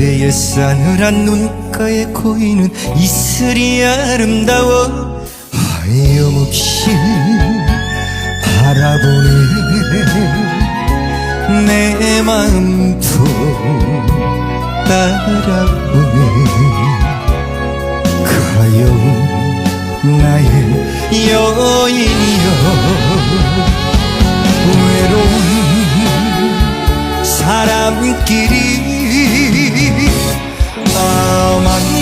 그대의 싸늘한 눈가에 고이는 이슬이 아름다워 하염없이 바라보네. 내 마음도 따라오네. 가여운 나의 여인이여 외로운 사람끼리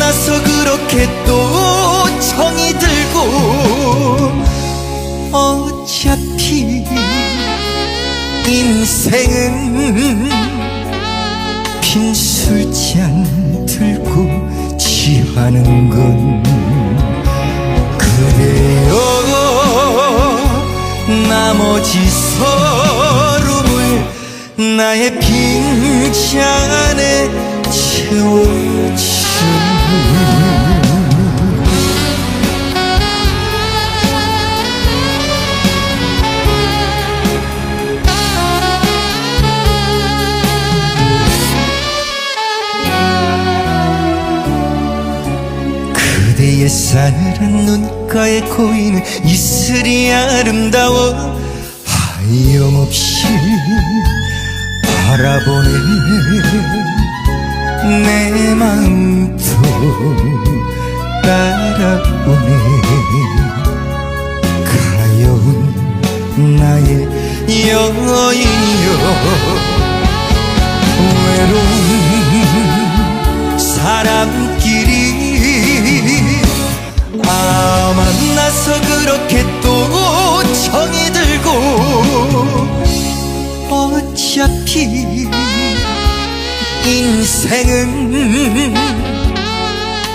나서 그렇게 또 정이 들고 어차피 인생은 빈 술잔 들고 취하는 건 그대여 나머지 서름을 나의 빈 잔에 채워주 그대의 싸늘한 눈가에 고이는 이슬이 아름다워 하염없이 바라보네 내 마음도 따라오네. 가여운 나의 여인이여 외로운 사람끼리 아 만나서 그렇게 또 정이 들고 어차피 인생은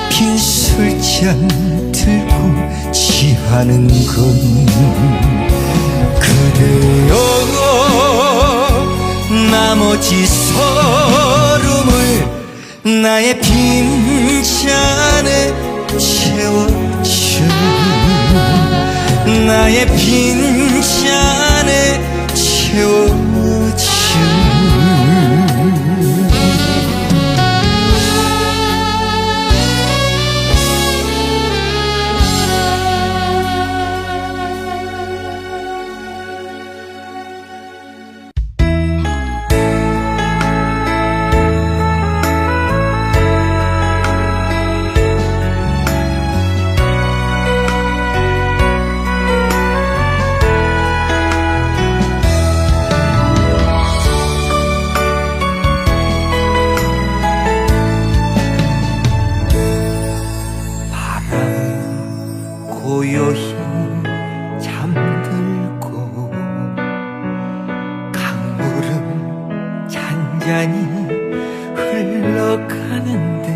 빈 술잔 들고 취하는 건 그대여 나머지 서름을 나의 빈 잔에 채워주 나의 빈 잔에 채워주 잔잔히 흘러가는데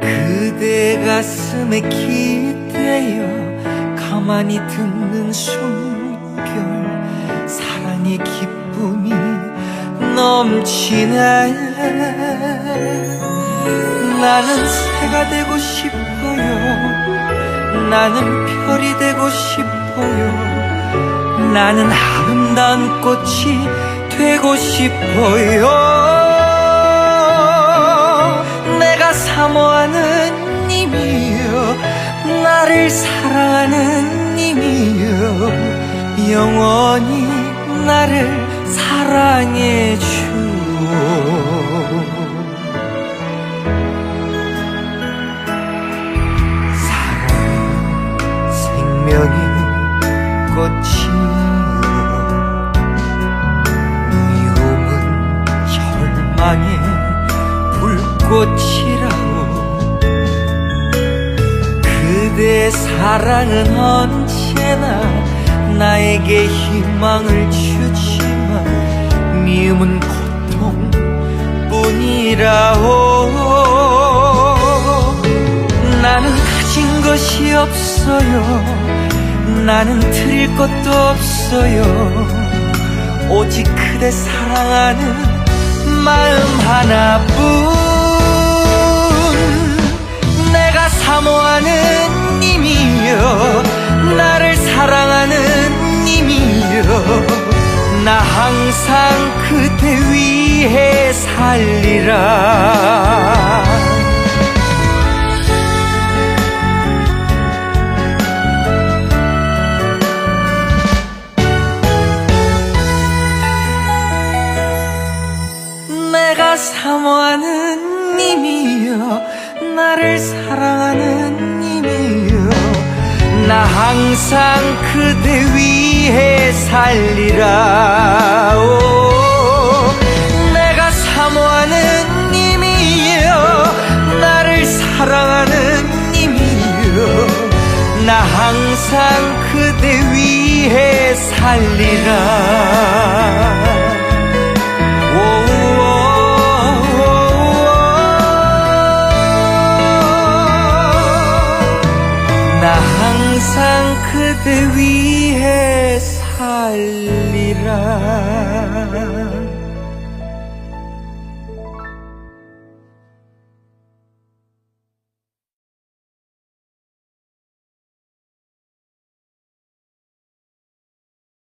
그대 가슴에 기대어 가만히 듣는 숨결 사랑의 기쁨이 넘치네 나는 새가 되고 싶어요. 나는 별이 되고 싶어요. 나는 아름다운 꽃이 되고 싶어요. 내가 사모하는 님이여, 나를 사랑하는 님이여, 영원히 나를 사랑해 주 꽃이라오 그대 사랑은 언제나 나에게 희망을 주지만 미움은 고통뿐이라오 나는 가진 것이 없어요. 나는 드릴 것도 없어요. 오직 그대 사랑하는 마음 하나뿐. 님이여, 나를 사랑하는 님이여. 나 항상 그대 위해 살 살리라 내가 사모하는 님이여 나를 사랑하는 나 항상 그대 위해 살리라 오, 내가 사모하는 님이여 나를 사랑하는 님이여 나 항상 그대 위해 살리라 그대 위해 살리라.